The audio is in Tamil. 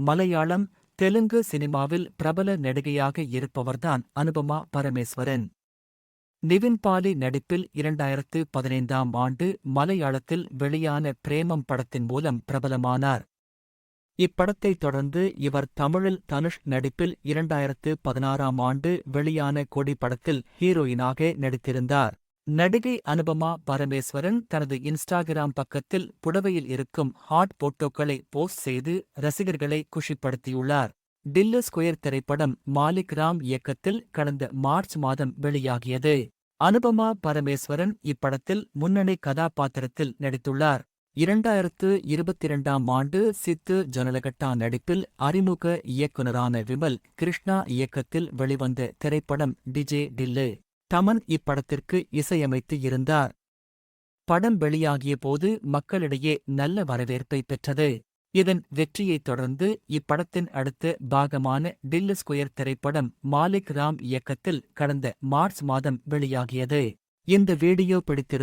மலையாளம் தெலுங்கு சினிமாவில் பிரபல நடிகையாக இருப்பவர்தான் அனுபமா பரமேஸ்வரன். நிவின் பாலி நடிப்பில் இரண்டாயிரத்து பதினைந்தாம் ஆண்டு மலையாளத்தில் வெளியான பிரேமம் படத்தின் மூலம் பிரபலமானார். இப்படத்தைத் தொடர்ந்து இவர் தமிழில் தனுஷ் நடிப்பில் இரண்டாயிரத்து பதினாறாம் ஆண்டு வெளியான கொடி படத்தில் ஹீரோயினாக நடித்திருந்தார். நடிகை அனுபமா பரமேஸ்வரன் தனது இன்ஸ்டாகிராம் பக்கத்தில் புடவையில் இருக்கும் ஹாட் போட்டோக்களை போஸ்ட் செய்து ரசிகர்களை குஷிப்படுத்தியுள்ளார். டில்லு ஸ்கொயர் திரைப்படம் மாலிக் ராம் இயக்கத்தில் கடந்த மார்ச் மாதம் வெளியாகியது. அனுபமா பரமேஸ்வரன் இப்படத்தில் முன்னணி கதாபாத்திரத்தில் நடித்துள்ளார். இரண்டாயிரத்து இருபத்திரண்டாம் ஆண்டு சித்து ஜனலகட்டா நடிப்பில் அறிமுக இயக்குனரான விமல் கிருஷ்ணா இயக்கத்தில் வெளிவந்த திரைப்படம் டிஜே டில்லு. தமன் இப்படத்திற்கு இசையமைத்து இருந்தார். படம் வெளியாகிய போது மக்களிடையே நல்ல வரவேற்பை பெற்றது. இதன் வெற்றியைத் தொடர்ந்து இப்படத்தின் அடுத்த பாகமான டில்லு ஸ்கொயர் திரைப்படம் மாலிக் ராம் இயக்கத்தில் கடந்த மார்ச் மாதம் வெளியாகியது. இந்த வீடியோ பிடித்திரு